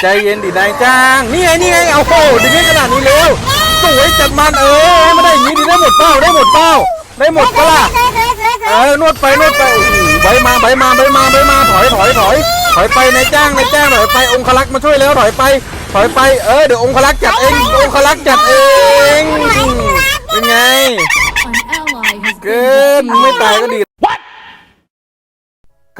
ใจเย็นดินายจ้าง นี่ไงนี่ไงเอาโหดึงให้ขนาดนี้เร็วสวยจัดมันเออให้มันได้อย่างนี้ดิได้หมดเป้าได้หมดเป้าได้หมดปะล่ะสวยสวยสวยสเอวยอนวดไปนวดไปโอ้โหใบมาใบมาใบมาใบมาถอยถอยถอยถอยไปนายจ้างนายจ้างถอยไปองคลักษ์มาช่วยแล้วถอยไป ถอยไปเออเดี๋ยวองคลักษ์จัดเององคลักษ์จัดเองเป็นไง An ally has เกิน been ไม่ defeated. ตายก็ดี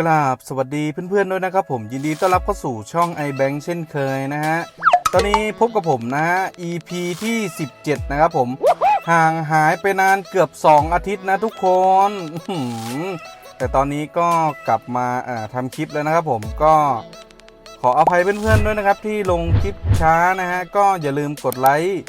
กราบสวัสดีเพื่อนๆด้วยนะครับผมยินดีต้อนรับเข้าสู่ช่อง iBank เช่นเคยนะฮะ ตอนนี้พบกับผมนะฮะ EP ที่ 17 นะครับผม ห่างหายไปนานเกือบ 2 อาทิตย์นะทุกคนแต่ตอนนี้ก็กลับมาทำคลิปแล้วนะครับผมก็ขออภัยเพื่อนๆด้วยนะครับที่ลงคลิปช้านะฮะ ก็อย่าลืมกดไลค์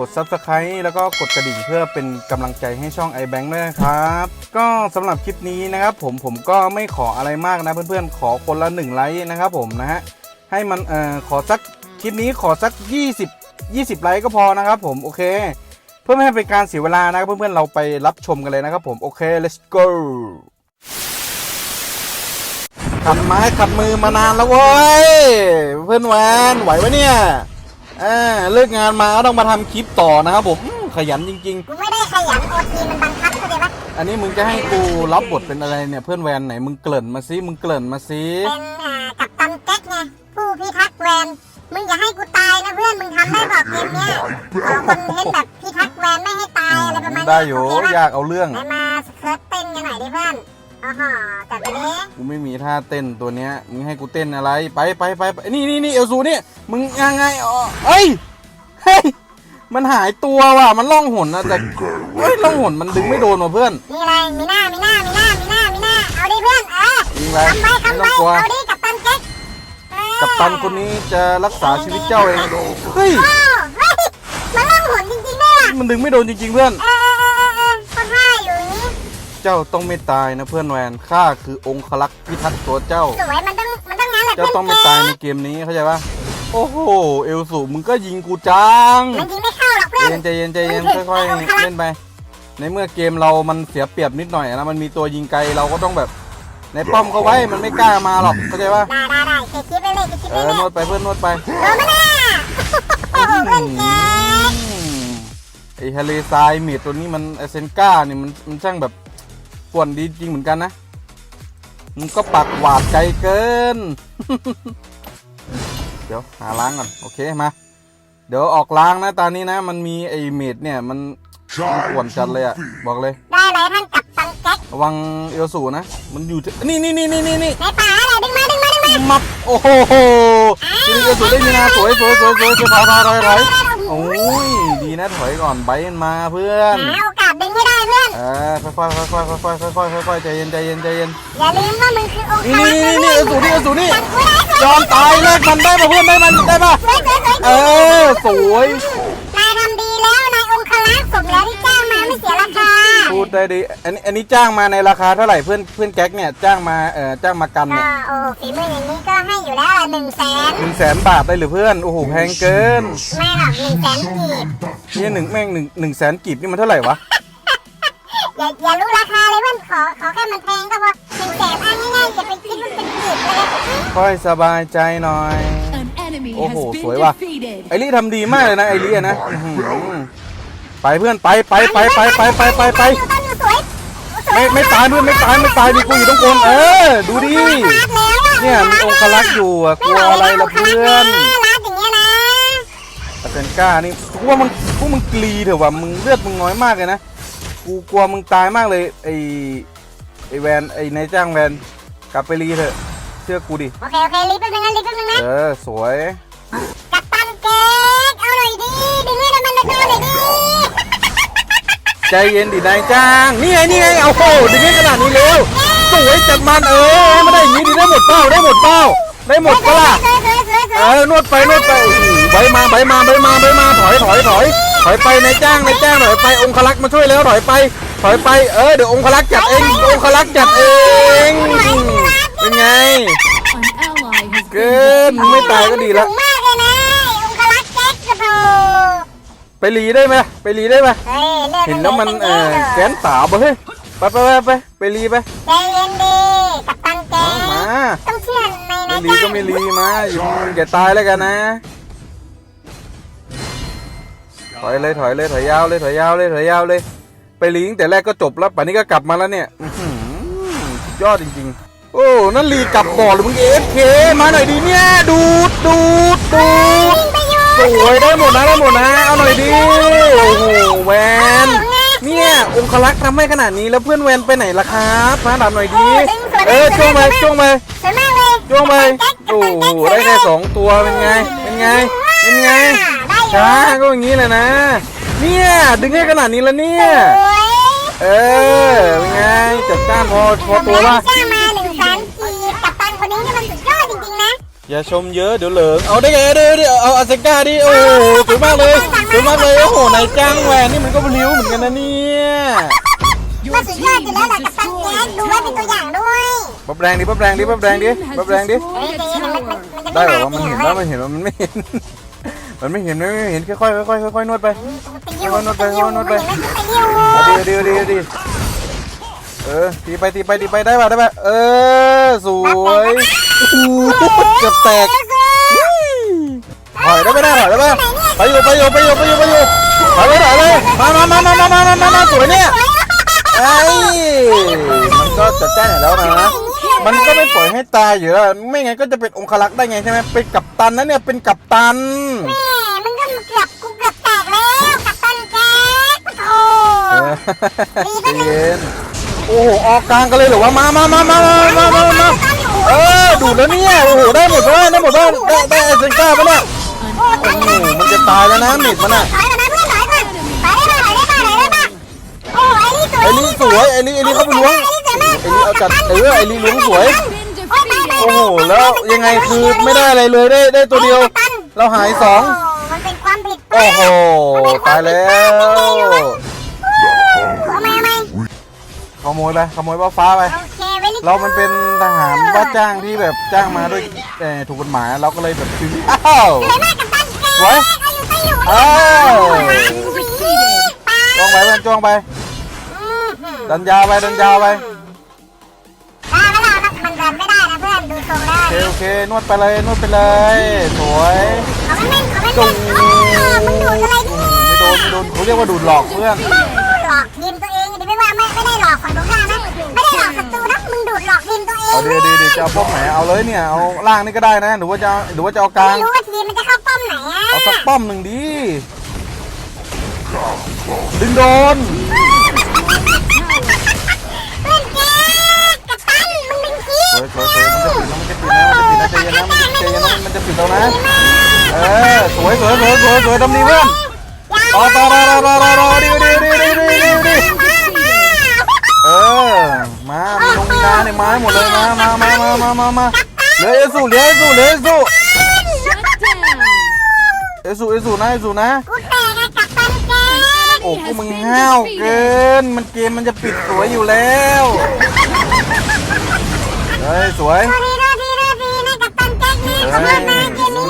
กด Subscribe แล้วก็กดกระดิ่งเพื่อเป็นกำลังใจให้ช่อง iBank ด้วยนะครับ ก็สำหรับคลิปนี้นะครับผมผมก็ไม่ขออะไรมากนะเพื่อนๆ ขอคนละ1ไลค์นะครับผมนะฮะให้มันเอ่อขอสักคลิปนี้ขอสัก 20 20 ไลค์ก็พอนะครับผมโอเค เพื่อไม่ให้เป็นการเสียเวลานะครับเพื่อนๆเราไปรับชมกันเลยนะครับผมโอเค let's go ขัดไม้ขัดมือมานานแล้วเว้ยเพื่อนแวนไหวไหมเนี่ย อ่าเลิกงานมาก็ต้องมาทำคลิปต่อนะครับผมอืมขยันจริงกูไม่ได้ขยันโอทีมันบังคับเข้าใจปะๆอันนี้มึงจะให้กูรับบทเป็นอะไรเนี่ยเพื่อนแวนไหนมึงเกริ่นมาซิมึงเกริ่นมาซิเป็นอ่ากัปตันแจ็คไงผู้พิทักษ์แวนมึงอย่าให้กูตายนะเพื่อนมึงทำได้บอกเกมเนี้ยขอคนเล่นแบบพิทักษ์แวนไม่ให้ตายอะไรประมาณนี้ได้อยู่โเคปะยากเอาเรื่องไหนมาสเคิร์ตเต้นกันหน่อยดิเพื่อน อ๋อฮะจัดไปดิกูไม่มีท่าเต้นตัวเนี้ยมึงให้กูเต้นอะไรไปไปไปไปนี่นี่นี่เอลซูนี่มึงยังไงอ๋อเอ้ยเฮ้ยมันหายตัวว่ะมันล่องหนนะแต่เฮ้ยล่องหนมันดึงไม่โดนว่ะเพื่อนมีอะไรมีหน้ามีหน้ามีหน้ามีหน้ามีหน้าเอาดิเพื่อนเออยิงไปทำไปไม่ทำไปต้องกลัวเอาดิกัปตันแจ็คเออกับตันคนนี้จะรักษาชีวิตเจ้าเองเฮ้ยโอ้เฮ้ยมันล่องหนจริงๆด้วยว่ะมันดึงไม่โดนจริงๆเพื่อนเออเออเออเอ เจ้าต้องไม่ตายนะเพื่อนแวนข้าคือองคลักษ์พิทักษ์ตัวเจ้า สวยมันต้องมันต้องงั้นแหละเจ้าต้องไม่ตายในเกมนี้เข้าใจปะโอ้โหเอลสูมึงก็ยิงกูจังมันยิงไม่เข้าหรอกเพื่อนใจเย็นใจเย็นใจเย็นค่อยๆเล่นไป ในเมื่อเกมเรามันเสียเปรียบนิดหน่อยนะมันมีตัวยิงไกลเราก็ต้องแบบ ในป้อมเขาไว้มันไม่กล้ามาหรอกเข้าใจปะได้ได้ได้เก็บคลิปไปเลยเก็บคลิปเอไปอเลยนวดไปเพื่อนนวดไปโดนมาหน้าโอ้โหเพื่อนแกอืมไอทะเลทรายเมดตัวนี้มันเอเซนก้าเนี่ยมันมันช่างแบบ ป่วนดีจริงเหมือนกันนะมันก็ปักหวาดใจเกิน เดี๋ยวหาล้างก่อนโอเคมา เดี๋ยวออกล้างนะตอนนี้นะ มันมีไอเมดเนี่ยมันมันป่วนจัดเลยอะบอกเลย ได้เลยท่านกับตังแจ็คระวังเอลสูนะ มันอยู่ที่นี่นี่นี่นี่นี่นี่ในป่าอะไรดึงมาดึงมาดึงมามับโอ้โหทีนี้เอลสูได้มีนาสวยสวยสวยสวยสวยถอยถอยถอยถอยโอ้ยดีนะถอยก่อนไบมันมาเพื่อนหาโอก ค่อยค่อยค่อยค่อยค่อยค่อยค่อยค่อยใจเย็นใจเย็นใจเย็นอย่าลืมว่ามึงคือองค์นี่นี่นี่นี่เอลสูนี่เอลสูนี่ยอมตายแลกมันได้ป่ะเพื่อนได้มันได้ป่ะเออสวยนายทำดีแล้วนายองคลักสมแล้วที่จ้างมาไม่เสียราคาพูดได้ดีอันนี้อันนี้จ้างมาในราคาเท่าไหร่เพื่อนเพื่อนแก๊กเนี่ยจ้างมาเอ่อจ้างมากันก็เนี่ยโอ้ฝีมืออย่างนี้ก็ให้อยู่แล้วหนึ่งแสนหนึ่งแสนบาทได้หรือเพื่อนโอ้โหแพงเกินไม่หรอกหนึ่งแสนกีบนี่หนึ่งแม่งหนึ่งหนึ่งแสนกีบนี่มันเท่าไหร่วะ อย่าอย่ารู้ราคาเลยเพื่อนขอขอแค่มันแพงก็พอหนึ่งแสนอะง่ายๆอย่าไปคิดว่าเป็นกีบเลยค่อยสบายใจหน่อย An enemy Oh, has been สวยว่ะ defeated. ไอรี่ทำดีมากเลยนะไอรี่อะนะอื้อหือไปเพื่อนไปไปไปไปไปไปไปไปตั้งอยู่สวยสวยไม่ไม่ตายเพื่อนไม่ตายไม่ตายดิกูอยู่ตรงบนเออ ดูดิ เนี่ยมีองคลักษ์อยู่อะกลัวอะไรล่ะเพื่อนรักอย่างเงี้ยนะอาเซนก้านี่กูว่ามึงพวกมึงกรีเถอะว่ะมึงเลือดมึงน้อยมากเลยนะ กูกลัวมึงตายมากเลยไอไอแวนไอนายจ้างแวนกลับไปรีเถอะ เชื่อกูดิ โอเค โอเครีบแป๊บนึงนะรีบแป๊บนึงนะ เออ สวย กัปตันเก๊กเอาหน่อยดิดึงให้มันมันโดนหน่อยดิใจเย็นดินายจ้าง นี่ไงนี่ไงเอาโหดึงให้ขนาดนี้เร็วสวยจัดมันเออให้มันได้อย่างนี้ดิได้หมดเป้าได้หมดเป้าได้หมดปะล่ะสวยสวยสวยสเอวยอนวดไปนวดไปโอ้โหใบมาใบมาใบมาใบมาถอยถอยถอย ถอยไปนายจ้างนายจ้างถอยไปองคลักษ์มาช่วยแล้วถอยไป ถอยไปเออเดี๋ยวองคลักษ์จัดเององคลักษ์จัดเองเป็นไง An ally has เกิ been นไม่ตายก็ดีแล้วสูงมากเลยนะองคลักษ์แจ็คกระโถไปรีได้ไหมไปรีได้ไหมเฮ้ยเลือดเห็นแล้วมันเออแกนสาวเฮ้ยไปไปไปไปไปรีไปใจเย็นดีกัปตันแก๊มากมาต้องเชื่อในในรีก็ไม่รีมาอยู่อย่าตายแล้วกันนะ ถอยเลยถอยเลยถอยยาวเลยถอยยาวเลยถอยยาวเลย ไปลีตั้งแต่แรกก็จบแล้วป่านนี้ก็กลับมาแล้วเนี่ยอื้อหือสุดยอดจริงๆ โอ้นั่นลีกลับบ่อหรือมึงเอฟเคมาหน่อยดีเนี่ยดูดดูดดูดสวยได้หมดนะได้หมดนะเอาหน่อยดิโอ้โหแวนเนี่ยองคลักษ์ทำให้ขนาดนี้แล้วเพื่อนแวนไปไหนล่ะครับมาดับหน่อยดีเออจ้วงไปจ้วงไปสวยมากเลยจ้วงไปโอ้โหได้แค่สองตัวเป็นไงเป็นไงเป็นไงได้อยู่ ช้าก็อย่างนี้แหละนะ เนี่ยดึงให้ขนาดนี้แล้วเนี่ยสวยเออเป็นไงจัดจ้านพอพอตัวแล้ว่าจ้างมาหนึ่งแสนกีบกับตันคนนี้นี่มันสุดยอดจริงๆนะ อย่าชมเยอะเดี๋ยวเหลิง เอาได้ไงเดี๋ยวเดี๋ยวเอาอาเซก้าดิ โอ้โหสวยมากเลยสวยมากเลย โอ้โหนายจ้างแหวนนี่มันก็บลิ้วเหมือนกันนะเนี่ยมันสุดยอดอยู่แล้วแหละกับตันแจ๊ดดูไว้เป็นตัวอย่างด้วยปั๊บแรงดิปั๊บแรงดิปั๊บแรงดิปั๊บแรงดิเฮ้ยเจ๊มันมันมันจะได้ไม่เหรอมาว่ามันเห็นว่ามันเห็นว่ามันไม่เห็น มันไม่เห็นไม่เห็นค่อยค่อยค่อยค่อยค่นวดไปค่อยนวดไปค่อยนวดไปดีดีดีดีเออตีไปตีไปตีไปได้ป่ะได้ป่ะเออสวยเกือบแตกถอยได้ไม่ได้ถอยได้ไหมไปอยู่ไปอยู่ไปอยู่ไปอยู่ไปอยู่ถอยไลยถอยไลยมามามามามามามาสวยเนี่ยไอ้มันก็จะแจ้งแล้วนะ มันก็ไม่ปล่อยให้ตายอยู่แล้ว ไม่งั้นก็จะเป็นองคลักษ์ได้ไงใช่ไหมเป็นกัปตันนะเนี่ยเป็นกัปตันแม่มันก็เกือบกูเกือบแตกแล้วกับตันแจ๊ดโอ้เออใจเย็นโอ้โหออกกลางกันเลยเหรอวะมามามามามามามามาเออดูดแล้วเนี่ยโอ้โหได้หมดเลยได้หมดเลยได้ได้ไอเซนก้าปะเนี่ยโอ้โหมันจะตายแล้วนะเน็ตมันอะถอยก่อนนะเพื่อนถอยก่อนถอยได้ป่ะถอยได้ป่ะถอยได้ป่ะโอ้ไอ้นี่สวยไอรีสวยไอรีไอรีเข้าไปล้วง ไอรีเอาจัดเออไอรีล้วงสวย Been โอ้ defeated. โห แล้วยังไงคือไม่ได้อะไรเลยได้ได้ตัวเดียว เราหายสองมันเป็นความผิดโอ้โห ตายแล้วทำไมทำไมขโมยไปขโมยว่าฟ้าไปโอเคเวลิเรามันเป็นทหารว่าจ้างที่แบบจ้างมาด้วยเอ่อถูกกฎหมายเราก็เลยแบบคืออ้าวสวยมากกับตันแกสวยอายุไปอยู่อ้าว Defeated. จ้องไปเพื่อนจ้องไปดันยาวไปดันยาวไป เพื่อนดูทรงแล้โอเคโอเคนวดไปเลยนวดไปเลยสวยเขาไม่เล่นเขาไม่จุเล่งนมึงดูดอะไรเนี่ยไม่โดนไม่โดนเขาเรียกว่าดูดหลอกเพื่อนหลอกทีมตัวเองดิไม่ว่าไม่ไม่ได้หลอกฝั่งตรงข้ามนะไม่ได้หลอกศัตรูนะมึงดูดหลอกทีมตัวเองเอาดีดีดีจะเอาป้อมไหนเอาเลยเนี่ยเอาล่างนี่ก็ได้นะหรือว่าจะหรือว่าจะเอากลางไม่รู้ว่าทีมมันจะเข้าป้อมไหนอะเอาสักป้อมหนึ่งดีดึงโดน เพื่อนแกกับตันมึงเป็นขี้ สวยสวยสวยมันจะปิดแล้วมันจะปิดแล้วมันจะปิดนะใจเย็น นะมันจะใจเย็นนะมันจะปิดแล้วนะเออสวยสวยสวยสวยสวยทำดีเพื่อนต่อต่อต่อต่อต่อต่อต่อดีดีดีดีดีดีดีเออมามีลงมีนาเนี่ยมาให้หมดเลยมามามามามามามาเหลือเอซูเหลือเอซูเหลือเอซู Shut down. เอซูเอซูนะเอซูนะกูแตกอะกับตันแกโอ้กูมึงห้าวเกิน มันเกมมันจะปิดสวยอยู่แล้วเฮ้ยสวยโทษทีโทษทีโทษทีนะกับตันแจ็คนี่เฮ้ขอยโทษนะ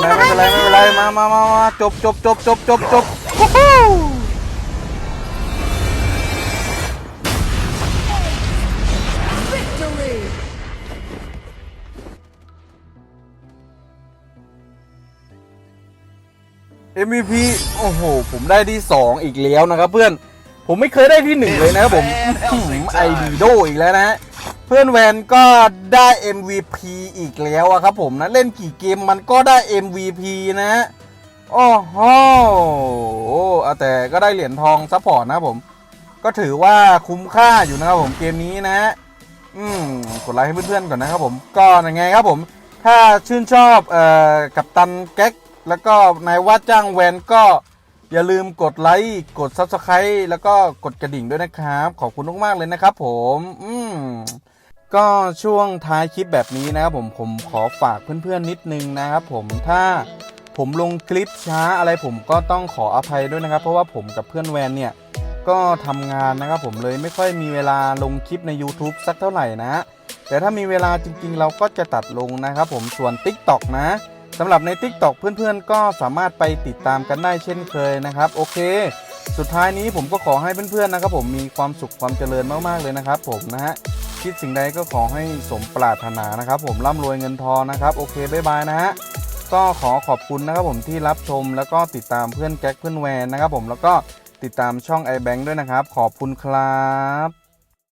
เกมนี้ไม่เป็นไรไม่เป็นไรไม่เป็นไรมามามามาจบจบจบจบจบจบฮู้ฮู้ Victory. MVP โอ้โห ผมได้ที่2อีกแล้วนะครับเพื่อน ผมไม่เคยได้ที่1เลยนะครับผมไอดีโดอีกแล้วนะเพื่อนแวนก็ได้ MVP อีกแล้วอะครับผมนะ เล่นกี่เกมมันก็ได้ MVP นะโอ้โหแต่ก็ได้เหรียญทองซัพพอร์ตนะผม ก็ถือว่าคุ้มค่าอยู่นะครับผมเกมนี้นะ อืมกดไลค์ให้เพื่อนๆก่อนนะครับผมก็ยังไงครับผม ถ้าชื่นชอบเอ่อกับตันแก๊ก แล้วก็นายว่าจ้างแวนก็อย่าลืมกดไลค์ กด Subscribe แล้วก็กดกระดิ่งด้วยนะครับ ขอบคุณมากๆเลยนะครับผม อืม ก็ช่วงท้ายคลิปแบบนี้นะครับผมผมขอฝากเพื่อนๆนิดนึงนะครับผมถ้าผมลงคลิปช้าอะไรผมก็ต้องขออภัยด้วยนะครับ เพราะว่าผมกับเพื่อนแวนเนี่ยก็ทำงานนะครับผมเลยไม่ค่อยมีเวลาลงคลิปใน YouTube สักเท่าไหร่นะแต่ถ้ามีเวลาจริงๆ เราก็จะตัดลงนะครับผมส่วน TikTok นะสำหรับใน TikTok เพื่อนๆ ก็สามารถไปติดตามกันได้เช่นเคยนะครับ โอเค สุดท้ายนี้ผมก็ขอให้เพื่อนๆนะครับผมมีความสุขความเจริญมากๆเลยนะครับผมนะฮะ คิดสิ่งใดก็ขอให้สมปรารถนานะครับ ผมร่ำรวยเงินทองนะครับ โอเคบ๊ายบายนะฮะก็ขอขอบคุณนะครับผมที่รับชมแล้วก็ติดตามเพื่อนแก๊กเพื่อนแวนนะครับผมแล้วก็ติดตามช่อง iBank ด้วยนะครับ ขอบคุณครับ